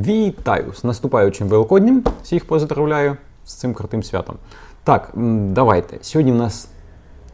Вітаю з наступаючим Великоднім. Всіх поздравляю з цим крутим святом. Так, давайте. Сьогодні в нас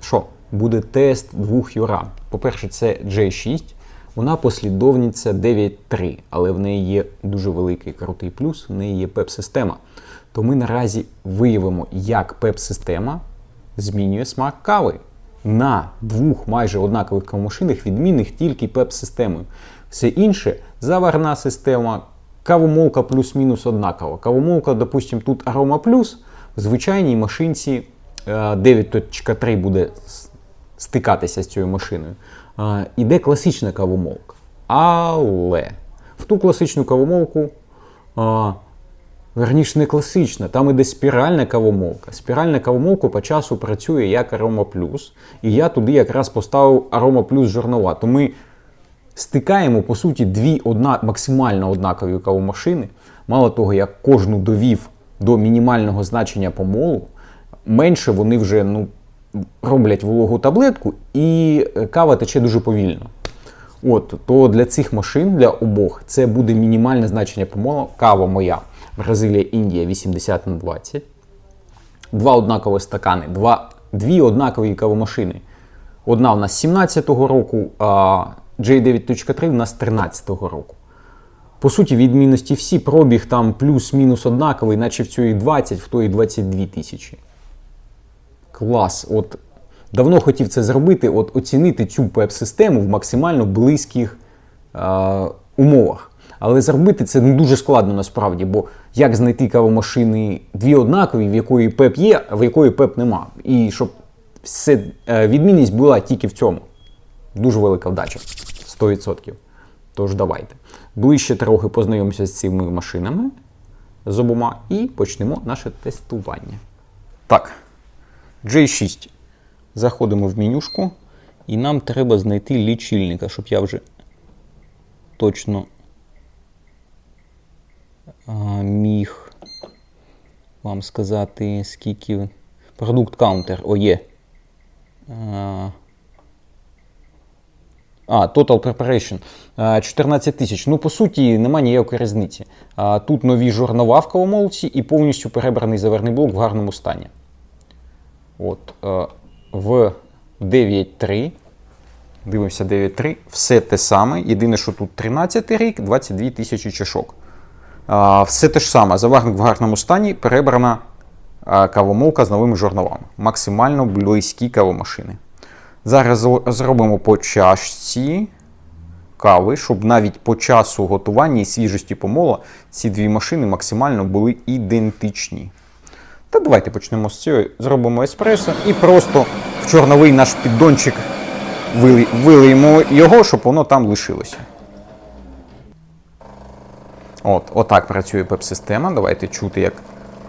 що? Буде тест двох Юра. По-перше, це J6. Вона послідовниця 9.3, але в неї є дуже великий крутий плюс, в неї є ПЕП-система. То ми наразі виявимо, як ПЕП-система змінює смак кави. На двох майже однакових кавомашинах відмінних тільки ПЕП-системою. Все інше заварна система, кавомолка плюс-мінус однакова. Кавомолка, допустимо, тут арома плюс, в звичайній машинці е, 9.3 буде стикатися з цією машиною. Е, Іде класична кавомолка. Але в ту класичну кавомолку а, Верніше не класична, там іде спіральна кавомолка. Спіральна кавомолка по часу працює як Арома Плюс. І я туди якраз поставив Арома Плюс жорнова. То ми стикаємо, по суті, дві одна, максимально однакові кавомашини. Мало того, я кожну довів до мінімального значення помолу, менше вони вже ну, роблять вологу таблетку, і е, кава тече дуже повільно. От, то для цих машин, для обох, це буде мінімальне значення помолу. Кава моя. Бразилія, Індія 80 на 20. Два однакові стакани, два, дві однакові кавомашини. Одна у нас 17-го року, а J9.3 у нас 13-го року. По суті, відмінності всі пробіг там плюс-мінус однаковий, наче в цій 20, в тої 22 тисячі. Клас. От давно хотів це зробити, от оцінити цю ПЕП-систему в максимально близьких е, умовах. Але зробити це не дуже складно насправді, бо як знайти кавомашини дві однакові, в якої ПЕП є, а в якої ПЕП нема. І щоб все, е, відмінність була тільки в цьому. Дуже велика вдача. 100%. Тож давайте. Ближче трохи познайомимося з цими машинами з обома і почнемо наше тестування. Так, J6. Заходимо в менюшку, і нам треба знайти лічильника, щоб я вже точно міг вам сказати, скільки. Продукт каунтер, о, є. А, Total Preparation. 14 тисяч. Ну, по суті, немає ніякої різниці. Тут нові жорнова в кавомолці і повністю перебраний заверний блок в гарному стані. От, е, в 9.3. Дивимося 9.3. Все те саме. Єдине, що тут 13 рік, 22 тисячі чашок. Все те ж саме. Заварник в гарному стані, перебрана кавомолка з новими жорновами. Максимально близькі кавомашини. Зараз зробимо по чашці кави, щоб навіть по часу готування і свіжості помола ці дві машини максимально були ідентичні. Та давайте почнемо з цього. Зробимо еспресо і просто в чорновий наш піддончик вилиємо його, щоб воно там лишилося. От, отак працює пеп-система. Давайте чути, як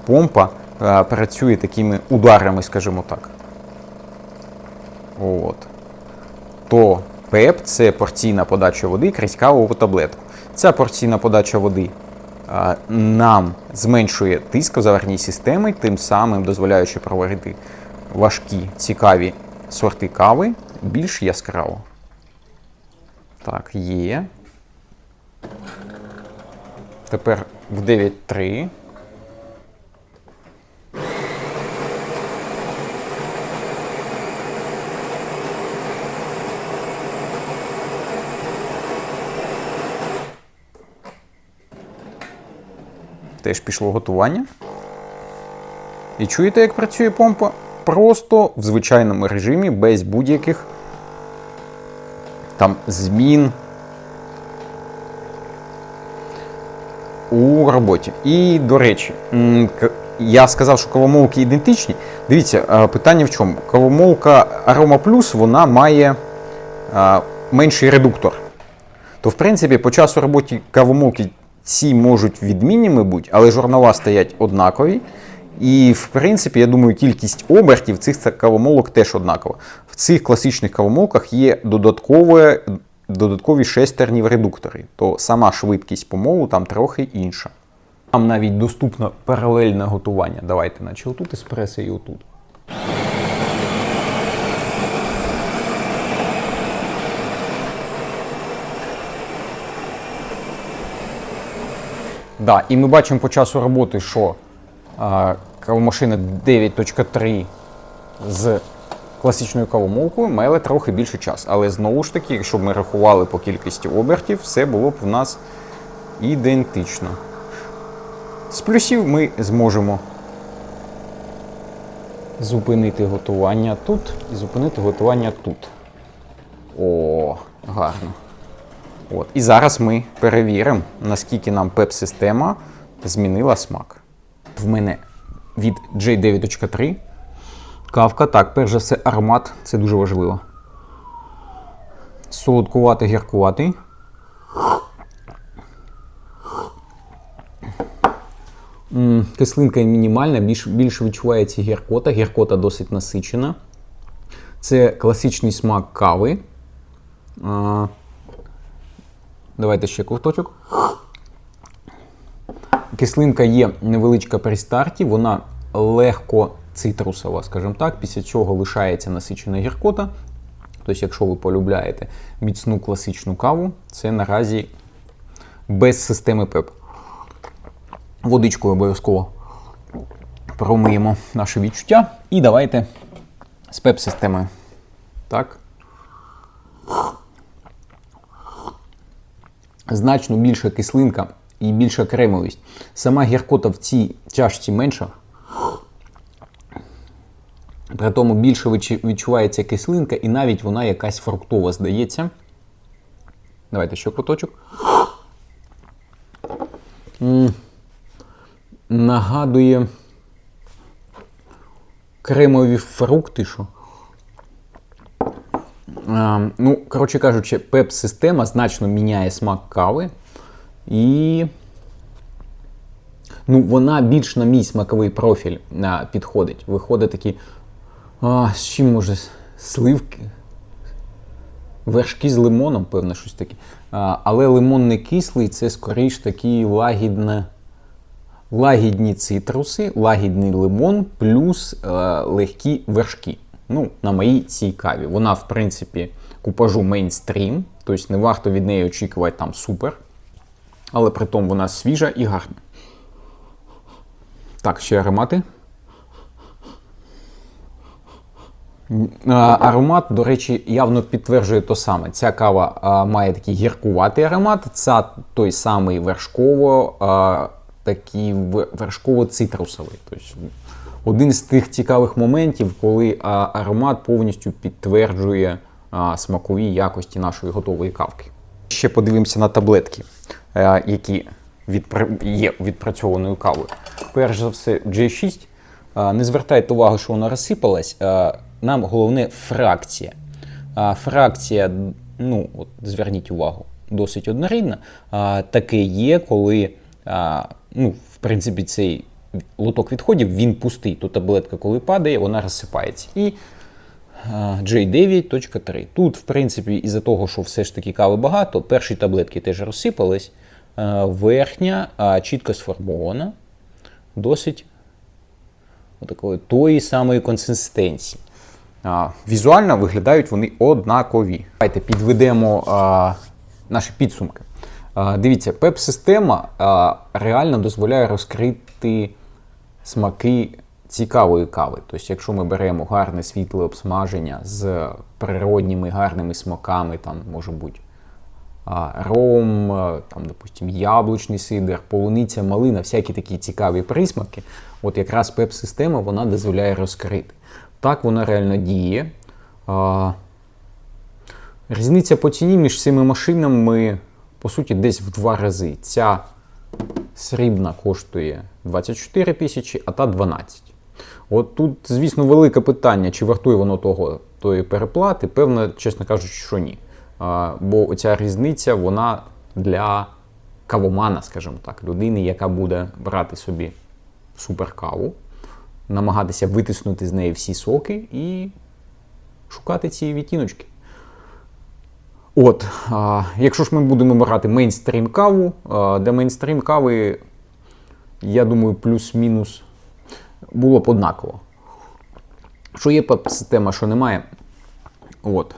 помпа е, працює такими ударами, скажімо так. От. То ПЕП це порційна подача води крізь кавову таблетку. Ця порційна подача води а, нам зменшує тиск в заварній системі, тим самим дозволяючи проварити важкі, цікаві сорти кави більш яскраво. Так, є. Тепер в 9.3. Теж пішло готування. І чуєте, як працює помпа? Просто в звичайному режимі, без будь-яких там змін у роботі. І, до речі, я сказав, що кавомолки ідентичні. Дивіться, е, питання в чому? Кавомолка Aroma Plus вона має е, менший редуктор. То, в принципі, по часу роботи кавомолки ці можуть відмінніми бути, але жорнова стоять однакові. І, в принципі, я думаю, кількість обертів цих кавомолок теж однакова. В цих класичних кавомолках є додаткові шестерні в редуктори, то сама швидкість помолу там трохи інша. Там навіть доступно паралельне готування. Давайте, наче отут еспресо і отут. Да, і ми бачимо по часу роботи, що а, кавомашина 9.3 з класичною кавомолкою має трохи більше час. Але знову ж таки, якщо б ми рахували по кількості обертів, все було б в нас ідентично. З плюсів ми зможемо зупинити готування тут і зупинити готування тут. О, гарно. От. І зараз ми перевіримо, наскільки нам пеп-система змінила смак. В мене від J9.3 кавка. Так, перш за все, аромат це дуже важливо. Солодкуватий, гіркуватий. Кислинка мінімальна, більш, більше відчувається гіркота. Гіркота досить насичена. Це класичний смак кави. Давайте ще ковточок. Кислинка є невеличка при старті, вона легко цитрусова, скажімо так, після чого лишається насичена гіркота. Тобто, якщо ви полюбляєте міцну класичну каву, це наразі без системи ПЕП. Водичкою обов'язково промиємо наше відчуття. І давайте з ПЕП-системою. Так. Значно більша кислинка і більша кремовість. Сама гіркота в цій чашці менша. При тому більше відчувається кислинка, і навіть вона якась фруктова здається. Давайте ще куточок. Нагадує кремові фрукти, що. А, ну, коротше кажучи, пеп-система значно міняє смак кави. І. Ну, вона більш на мій смаковий профіль підходить. Виходить такі. А, з чим може? Сливки? Вершки з лимоном, певно, щось таке. А, але лимон не кислий, це скоріш такі лагідне. Лагідні цитруси, лагідний лимон плюс е, легкі вершки. Ну, на моїй цій каві. Вона, в принципі, купажу мейнстрім, тобто не варто від неї очікувати там супер. Але при тому вона свіжа і гарна. Так, ще аромати. Аромат, до речі, явно підтверджує то саме. Ця кава має такий гіркуватий аромат, ця той самий вершково, такий вершково-цитрусовий. Один з тих цікавих моментів, коли аромат повністю підтверджує смакові якості нашої готової кавки. Ще подивимося на таблетки, е, які є відпрацьованою кавою. Перш за все, J6. Е, Не звертайте увагу, що вона розсипалась. Е, Нам головне фракція. Фракція, ну, от зверніть увагу, досить однорідна. Таке є, коли, ну, в принципі, цей лоток відходів він пустий. То таблетка, коли падає, вона розсипається. І J9.3. Тут, в принципі, із-за того, що все ж таки кави багато, перші таблетки теж розсипались. Верхня чітко сформована, досить отакої тої самої консистенції. Візуально виглядають вони однакові. Давайте підведемо а, наші підсумки. Дивіться, пеп-система реально дозволяє розкрити смаки цікавої кави. Тобто, якщо ми беремо гарне світле обсмаження з природніми гарними смаками, там може бути ром, там, допустим, яблучний сидр, полуниця, малина, всякі такі цікаві присмаки. От якраз пеп-система вона дозволяє розкрити. Так вона реально діє. Різниця по ціні між цими машинами, по суті, десь в два рази. Ця срібна коштує 24 тисячі, а та 12. От тут, звісно, велике питання, чи вартує воно того тої переплати. Певно, чесно кажучи, що ні. А, бо ця різниця вона для кавомана, скажімо так, людини, яка буде брати собі суперкаву, намагатися витиснути з неї всі соки і шукати ці відтіночки. От, а, якщо ж ми будемо брати мейнстрім каву, а, для мейнстрім кави, я думаю, плюс-мінус було б однаково. Що є система, що немає. От.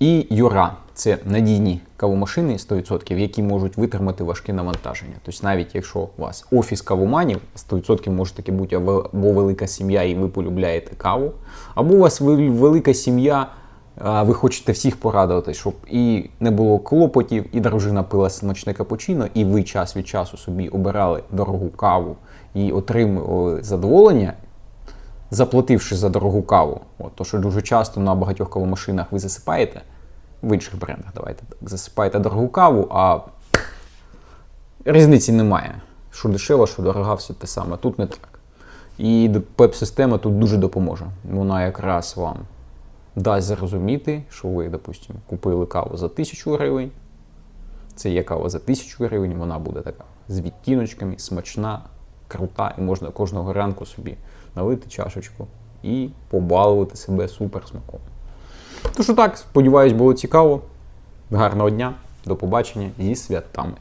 І Юра це надійні кавомашини 100%, які можуть витримати важке навантаження. Тобто, навіть якщо у вас офіс кавоманів, 100% може таки бути або велика сім'я, і ви полюбляєте каву, або у вас велика сім'я, ви хочете всіх порадувати, щоб і не було клопотів, і дружина пила смачне капучино, і ви час від часу собі обирали дорогу каву і отримували задоволення, заплативши за дорогу каву. От, то, що дуже часто на багатьох кавомашинах ви засипаєте, в інших брендах, давайте так, засипаєте дорогу каву, а різниці немає. Що дешево, що дорога, все те саме. Тут не так. І ПЕП-система тут дуже допоможе. Вона якраз вам дасть зрозуміти, що ви, допустимо, купили каву за 1000 гривень. Це є кава за 1000 гривень, вона буде така з відтіночками, смачна, крута, і можна кожного ранку собі налити чашечку і побалувати себе супер смаком. Тож так, сподіваюсь, було цікаво. Гарного дня, до побачення зі святами.